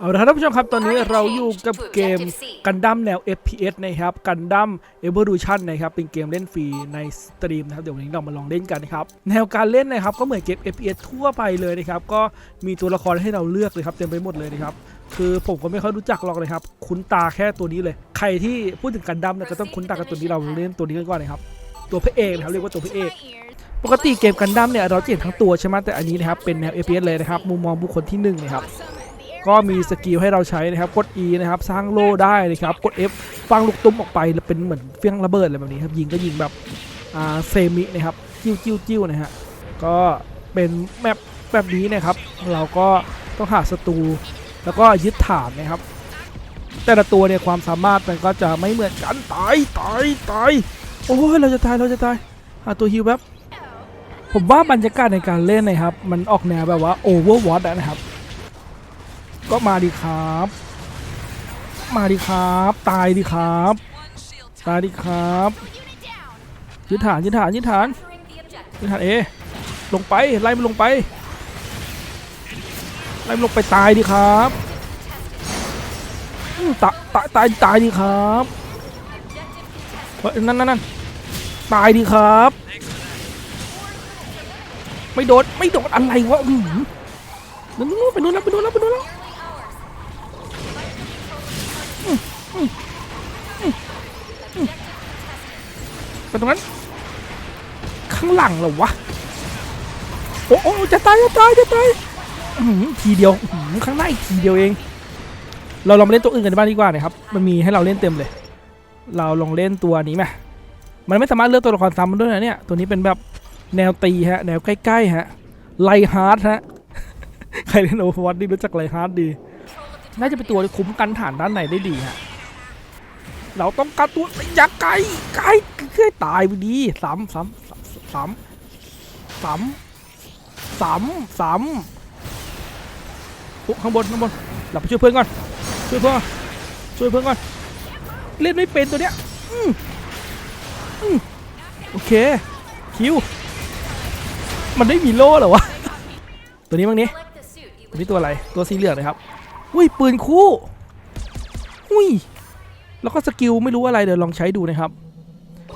เอาละครับท่านผู้ชมครับ ตอนนี้เราอยู่กับเกมกันดั้มแนว FPS นะครับกันดั้ม Evolution นะครับ เป็นเกมเล่นฟรีในสตรีมนะครับ เดี๋ยววันนี้เรามาลองเล่นกันนะครับ แนวการเล่นนะครับ ก็เหมือนเกม FPS ทั่วไปเลยนะครับ ก็มีตัวละครให้เราเลือกเลยครับ เต็มไปหมดเลยนะครับ คือผมก็ไม่ค่อยรู้จักหรอกเลยครับ คุ้นตาแค่ตัวนี้เลย ใครที่พูดถึงกันดั้มเนี่ยก็ต้องคุ้นตากับตัวนี้เราเล่นตัวนี้กันก่อนนะครับ ตัวพระเอกนะครับเรียกว่าตัวพระเอกปกติเกมกันดั้มเนี่ยเราจะเห็นทั้งตัวใช่ไหมแต่อันนี้นะครับเป็นแนว FPS เลยนะครับมุมมองบุคคลที่หนึ่งนะครับ ก็มีสกิลให้เราใช้นะครับ กด E นะครับ สร้างโล่ได้นะครับ กด F ฟังลูกตุ้มออกไปเป็นเหมือนเฟี้ยงระเบิดอะไรแบบนี้ครับ ยิงก็ยิงแบบอ่าเซมินะครับ จิ้วจิ้วจิ้วนะฮะ ก็เป็นแมปแบบนี้นะครับ เราก็ต้องหาศัตรูแล้วก็ยึดฐานนะครับ แต่ละตัวเนี่ยความสามารถมันก็จะไม่เหมือนกัน ตายตายตายโอ้ยเราจะตายเราจะตายหาตัวฮิวแป๊บผมว่าบรรยากาศในการเล่นนะครับ มันออกแนวแบบว่าโอเวอร์วอตนะครับ ก็มาดีครับ มาดีครับ ตายดีครับ ตายดีครับยึดฐานยึดฐานยึดฐานยึดฐานเอลงไปไล่มันลงไปไล่มันลงไปตายดีครับตายตายตายตายดีครับเฮ้ยนั่นนั่นนั่นตายดีครับ ไม่โดนไม่โดนอะไรวะนั่นนู่นไปนู่นแล้วไปนู่นแล้วไปนู่นแล้ว ไปตรงนั้น ข้างหลังเหรอวะ โอ้โอ้จะตายจะตายจะตายทีเดียวข้างหน้าอีกทีเดียวเอง เราลองมาเล่นตัวอื่นกันบ้างดีกว่านะครับ มันมีให้เราเล่นเต็มเลย เราลองเล่นตัวนี้ไหมมันไม่สามารถเลือกตัวละครซ้ำด้วยนะเนี่ย ตัวนี้เป็นแบบแนวตีฮะ แนวใกล้ๆฮะ ไลฮาร์ดฮะ ใครเล่นโอเวอร์วัตนี่รู้จักไลฮาร์ดดี น่าจะเป็นตัวคุ้มกันฐานด้านในได้ดีฮะ เราต้องการตัวอย่าไกลไกลเคยตายไปดีสามสามสามสามสามสามปุ๊ข้างบนข้างบนเราไปช่วยเพื่อนก่อนช่วยเพื่อนช่วยเพื่อนก่อนเล่นไม่เป็นตัวเนี้ยอืมอืมโอเคคิวมันไม่มีโล่เหรอวะตัวนี้บ้างนี้ตัวนี้ตัวอะไรตัวสีเหลืองนะครับอุ้ยปืนคู่อุ้ย แล้วก็สกิลไม่รู้อะไรเดี๋ยวลองใช้ดูนะครับ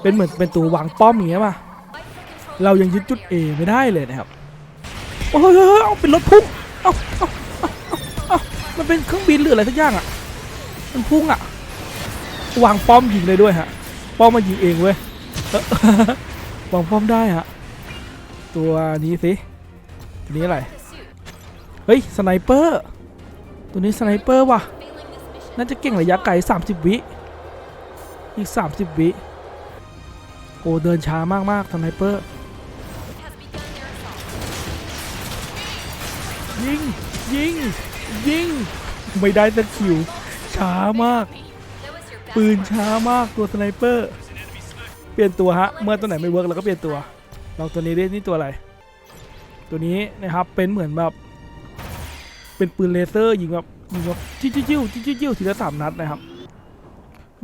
เป็นเหมือนเป็นตัววางป้อมอย่างเงี้ยป่ะเรายังยึดจุด A ไม่ได้เลยนะครับโอ้ยเอาเป็นรถพุ่งเอาเอาเอามันเป็นเครื่องบินหรืออะไรสักอย่างอะ มันพุ่งอะ วางป้อมยิงเลยด้วยฮะ ป้อมมายิงเองเว้ยวางป้อมได้ฮะ ตัวนี้สิตัวนี้อะไร เฮ้ยสไนเปอร์ ตัวนี้สไนเปอร์ว่ะ น่าจะเก่งระยะไกล30 วิ อีก 30 วิโอ้เดินช้ามากมากๆสไนเปอร์ยิง ยิง ยิง ไม่ได้สักคิว ช้ามาก ปืนช้ามากตัวสไนเปอร์ เปลี่ยนตัวฮะ เมื่อตัวไหนไม่เวิร์กเราก็เปลี่ยนตัวลองตัวนี้ดินี่ตัวอะไร ตัวนี้นะครับเป็นเหมือนแบบ เป็นปืนเลเซอร์ยิงแบบยิงแบบจิ้วจิ้วจิ้วจิ้วจิ้วทีละสามนัดนะครับ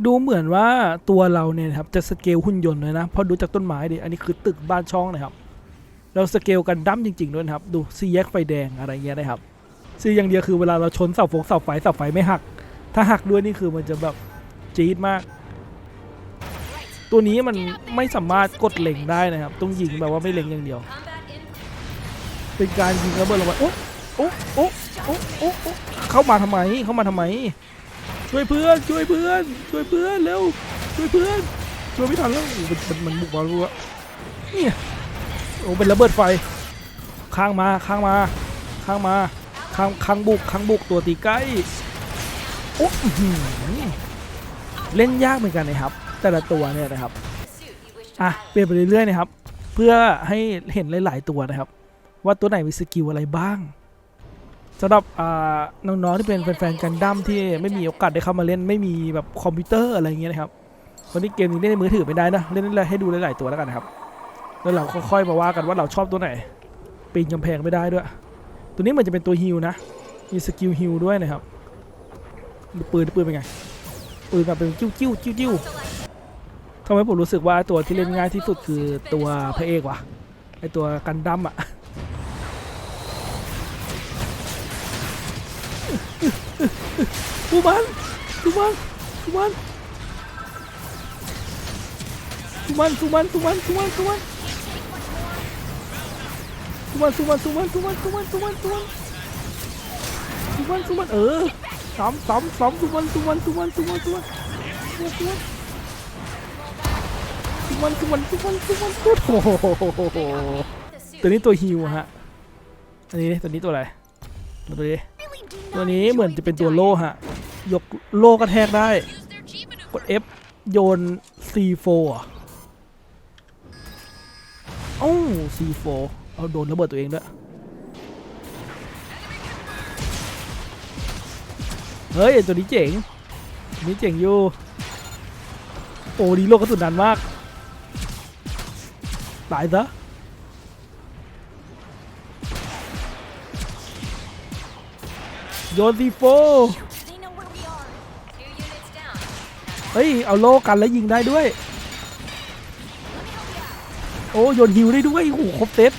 ดูเหมือนว่าตัวเราเนี่ยครับจะสเกลหุ่นยนต์เลยนะ เพราะดูจากต้นไม้ดิ อันนี้คือตึกบ้านช่องนะครับ เราสเกลกันดั้มจริง ๆ ด้วยนะครับ ดูซีแยกไฟแดงอะไรเงี้ยนะครับซีอย่างเดียวคือเวลาเราชนเสาฟงเสาไฟเสาไฟไม่หัก ถ้าหักด้วยนี่คือมันจะแบบจี๊ดมาก ตัวนี้มันไม่สามารถกดเล็งได้นะครับ ต้องยิงแบบว่าไม่เล็งอย่างเดียว เป็นการยิงระเบิดลงไปโอ๊ะโอ๊ะโอ๊ะโอ๊ะโอ๊ะโอ๊ะเข้ามาทำไม เข้ามาทำไม ช่วยเพื่อนช่วยเพื่อนช่วยเพื่อนเร็วช่วยเพื่อนช่วยไม่ทันแล้วมันมันมันบุกมาแล้วอะเนี่ยโอ้เป็นระเบิดไฟข้างมาข้างมาข้างมาข้างข้างบุกข้างบุกตัวตีใกล้โอ้หเล่นยากเหมือนกันนะครับ แต่ละตัวเนี่ยนะครับอะเปลี่ยนไปเรื่อยๆนะครับ เพื่อให้เห็นหลาย ๆ ตัวนะครับ ว่าตัวไหนมีสกิลอะไรบ้าง สำหรับน้องๆที่เป็นแฟนๆกันดั้มที่ไม่มีโอกาสได้เข้ามาเล่นไม่มีแบบคอมพิวเตอร์อะไรอย่างเงี้ยนะครับวันนี้เกมนี้เล่นในมือถือไม่ได้นะเล่นเล่นให้ดูหลายๆตัวแล้วกันนะครับแล้วเราค่อยๆมาว่ากันว่าเราชอบตัวไหนปีนกำแพงไม่ได้ด้วย ตัวนี้มือนจะเป็นตัวฮิลนะมีสกิลฮิลด้วยนะครับปืนปืนเป็นไงปืนแบบเป็นจิ้วจิ้วจิ้วจิ้วทำไมผมรู้สึกว่าตัวที่เล่นง่ายที่สุดคือตัวพระเอกวะไอตัวกันดั้มอะ สู้มันสู้มันสู้มันสู้มันสู้มันสู้มันสู้มันสู้มันสู้มันสู้มันสู้มันสู้มันสู้มันสู้มันสู้มันสู้มันสู้มันเออสามสามสามสู้มันสู้มันสู้มันสู้มันสู้มันสู้มันสู้มันสู้มันสู้มันสู้มันสู้มันสู้มันโอ้โหตัวนี้ตัวฮิวฮะอันนี้ตัวนี้ตัวอะไรตัวนี้ ตัวนี้เหมือนจะเป็นตัวโล่ฮะ ยกโล่กระแทกได้ กด F โยน C4 อะโอ้ C4 เอาโดนระเบิดตัวเองด้วย เฮ้ย ตัวนี้เจ๋งนี้เจ๋งอยู่ โอ้ดีโลกกระสุนดันมาก ตายซะ โยน C4 เฮ้ย เอาโล่กันแล้วยิงได้ด้วย โอ้โยนฮิวได้ด้วยโอ้โหครบเซต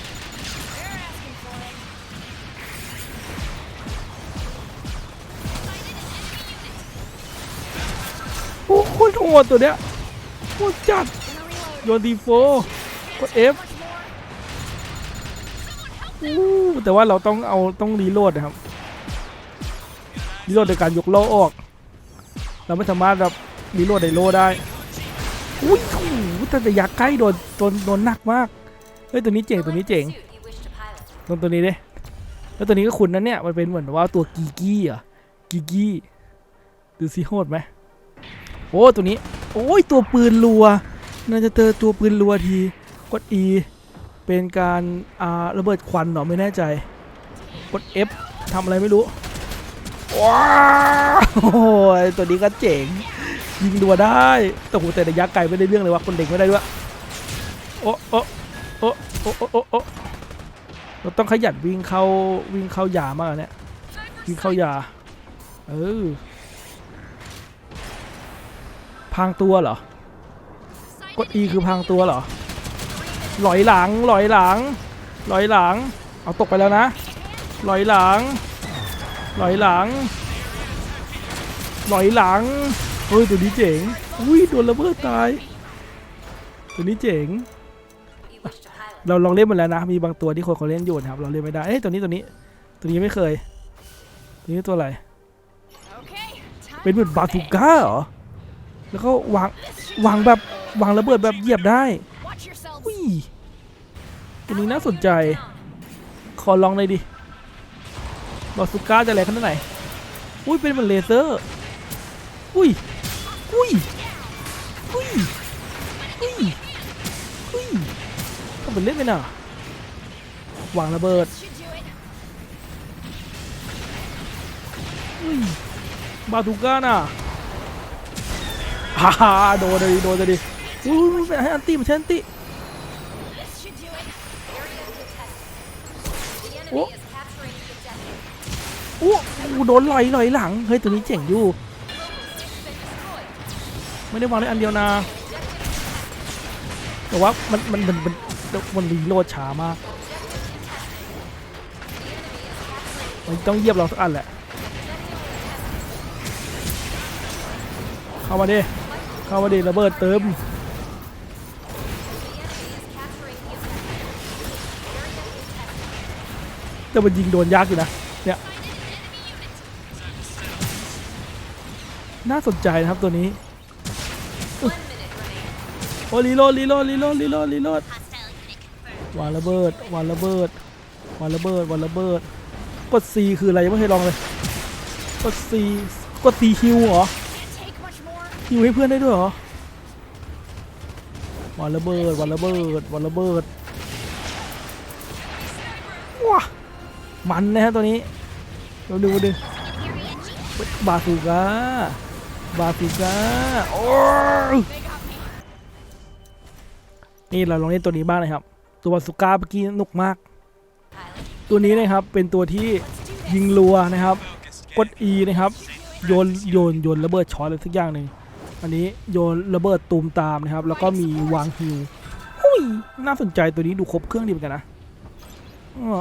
โอ้โคตรโหดตัวเนี้ยโคตรจัด โยนดีโฟกด F อู้แต่ว่าเราต้องเอาต้องรีโหลดนะครับ รีโหลดโดยการยกโล่ออก เราไม่สามารถแบบรีโหลดในโล่ได้ อุ้ยโอ้โหแต่ระยะใกล้โดนโดนโดนหนักมาก เฮ้ยตัวนี้เจ๋งตัวนี้เจ๋งลงตัวนี้ดิแล้วตัวนี้ก็คุณนั่นเนี่ยมันเป็นเหมือนว่าตัวกีกี้อะกีกี้ดูสิโหดไหมโอ้ตัวนี้ โอ้ยตัวปืนรัว น่าจะเจอตัวปืนรัวทีกด E เป็นการอ่าระเบิดควันเหรอไม่แน่ใจ กด F ทำอะไรไม่รู้ ว้าวโอ้ยตัวนี้ก็เจ๋ง ยิงดัวได้แต่โหแต่ระยะไกลไม่ได้เรื่องเลยว่าคนเด็กไม่ได้ด้วยโอ้โอ้โอ้โอ้โอ้โอ้โอ้เราต้องขยันวิ่งเข้าวิ่งเข้ายามากเนี่ยวิ่งเข้ายา เออ พังตัวเหรอ กด E คือพังตัวเหรอลอยหลังลอยหลังลอยหลัง เอาตกไปแล้วนะลอยหลัง ลอยหลังลอยหลังเฮ้ยตัวนี้เจ๋งอุ้ยโดนระเบิดตาย ตัวนี้เจ๋ง เราลองเล่นมาแล้วนะมีบางตัวที่คนเขาเล่นอยู่นะครับเราเล่นไม่ได้เอ้ยตัวนี้ตัวนี้ ตัวนี้ไม่เคย ตัวนี้ตัวอะไรเป็นเหมือนบาซูก้าเหรอแล้วก็วางวางแบบวางระเบิดแบบเหยียบได้อุ้ยตัวนี้น่าสนใจ ขอลองเลยดิ บาซูก้าจะแรงขนาดไหน อุ้ยเป็นเหมือนเลเซอร์ อุ้ย อุ้ย อุ้ย อุ้ย อุ้ยทำเป็นเล่นไปน่ะวางระเบิด อุ้ย บาทูก้าน่ะฮ่าฮ่าโดนเลยดิโดนเลยดิอุ้ยให้อันตี้มันใช้อันตี้ อ้โหโดนลอยลอยหลัง เฮ้ย ตัวนี้เจ๋งอยู่ ไม่ได้วางได้อันเดียวนะ แต่ว่ามันมันมันมันมันรีโหลดช้ามากมันต้องเยียบเราสักอันแหละ เข้ามาดิ เข้ามาดิระเบิดเติมแต่มันยิงโดนยากอยู่นะ เนี่ย น่าสนใจนะครับตัวนี้โอ้รีโหลดรีโหลดรีโหลดรีโหลดรีโหลดวางระเบิดวางระเบิดวางระเบิดวางระเบิด กด C คืออะไรยังไม่เคยลองเลย กด C กด C ฮิวเหรอฮิวให้เพื่อนได้ด้วยเหรอวางระเบิดวางระเบิดวางระเบิดว้ามันนะฮะตัวนี้เราดูดิบาซูก้า บาซูก้าโอ้นี่เราลองเล่นตัวนี้บ้างนะครับ ตัวบาสุก้าเมื่อกี้นุกมาก ตัวนี้นะครับเป็นตัวที่ยิงรัวนะครับ กด E นะครับ โยนโยนโยนระเบิดช็อตอะไรสักอย่างหนึ่งอันนี้โยนระเบิดตูมตามนะครับ แล้วก็มีวางฮิวหุยน่าสนใจตัวนี้ดูครบเครื่องดีเหมือนกันนะ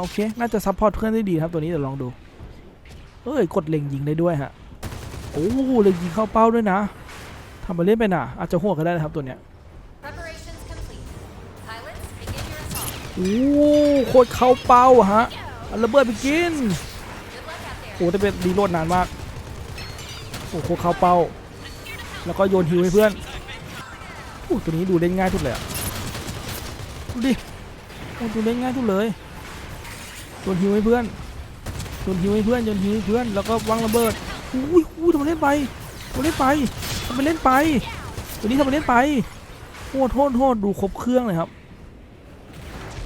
โอเค น่าจะซัพพอร์ตเครื่องได้ดีครับตัวนี้เดี๋ยวลองดู เอ้ย กดเล็งยิงได้ด้วยฮะ โอ้เล็งยิงเข้าเป้าด้วยนะทำมาเล่นไปน่ะ อาจจะหัวก็ได้นะครับตัวเนี้ย Preparations complete. Pilots, begin your assault. โอ้โคตรเข้าเป้าฮะเอาระเบิดไปกิน Good luck out โอ้แต่เป็นรีโหลดนานมากโอ้โคตรเข้าเป้า แล้วก็โยนฮิวให้เพื่อนโอ้ตัวนี้ดูเล่นง่ายทุกเลยอะดูดิโอ้ดูเล่นง่ายทุกเลยโยนฮิวให้เพื่อนโยนฮิวให้เพื่อนโยนฮิวให้เพื่อนแล้วก็วางระเบิด อุ้ยอุ้ยทำไมเล่นไปทำไมเล่นไปทำไมเล่นไป ตัวนี้ทำไมเล่นไปโอ้โทษโทษดูครบเครื่องเลยครับ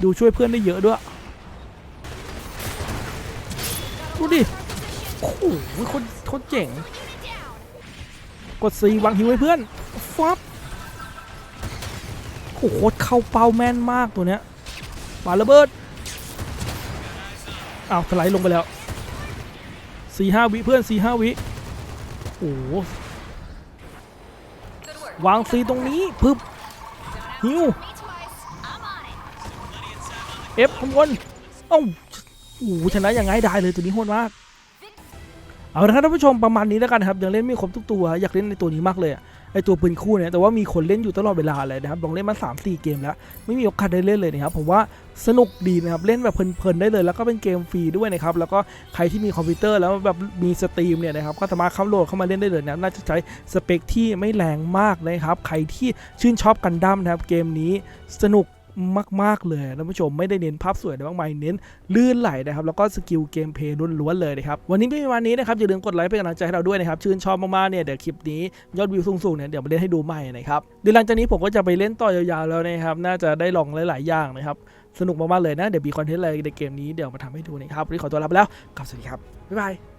ดูช่วยเพื่อนได้เยอะด้วย ดูดิ โอ้โหคนคนเจ๋ง กดซีวางฮิวให้เพื่อนฟับโอ้โหโคตรเข้าเป้าแม่นมากตัวเนี้ยปาระเบิดอ้าวสไลด์ลงไปแล้ว สี่ห้าวิเพื่อนสี่ห้าวิโอ้วางซีตรงนี้พึบฮิวเอฟข้างบนเอ้าโอ้ชนะยังไงได้เลยตัวนี้โหดมาก เอาละครับท่านผู้ชมประมาณนี้แล้วกันนะครับยังเล่นไม่ครบทุกตัว อยากเล่นในตัวนี้มากเลยไอตัวปืนคู่เนี่ยแต่ว่ามีคนเล่นอยู่ตลอดเวลาเลยนะครับลองเล่นมา 3 4 เกมแล้ว ไม่มีโอกาสได้เล่นเลยนะครับผมว่าสนุกดีนะครับเล่นแบบเพลินๆได้เลย แล้วก็เป็นเกมฟรีด้วยนะครับแล้วก็ใครที่มีคอมพิวเตอร์แล้วแบบมีสตรีมเนี่ยนะครับก็สามารถเข้าโหลดเข้ามาเล่นได้เลยนะน่าจะใช้สเปคที่ไม่แรงมากนะครับใครที่ชื่นชอบกันดั้มนะครับเกมนี้สนุก มาก ๆ เลยท่านผู้ชมไม่ได้เน้นภาพสวยแต่มากมายเน้นลื่นไหลนะครับแล้วก็สกิลเกมเพลย์ล้วนๆเลยนะครับวันนี้ไม่มีวันนี้นะครับอย่าลืมกดไลค์เป็นกำลังใจให้เราด้วยนะครับชื่นชอบมากๆเนี่ยเดี๋ยวคลิปนี้ยอดวิวสูงๆเนี่ยเดี๋ยวมาเล่นให้ดูใหม่นะครับเดี๋ยวหลังจากนี้ผมก็จะไปเล่นต่อยาวๆแล้วนะครับน่าจะได้ลองหลายๆอย่างนะครับสนุกมากๆเลยนะเดี๋ยวมีคอนเทนต์อะไรในเกมนี้เดี๋ยวมาทำให้ดูนะครับวันนี้ขอตัวลาไปแล้วกลับสวัสดีครับบ๊ายบาย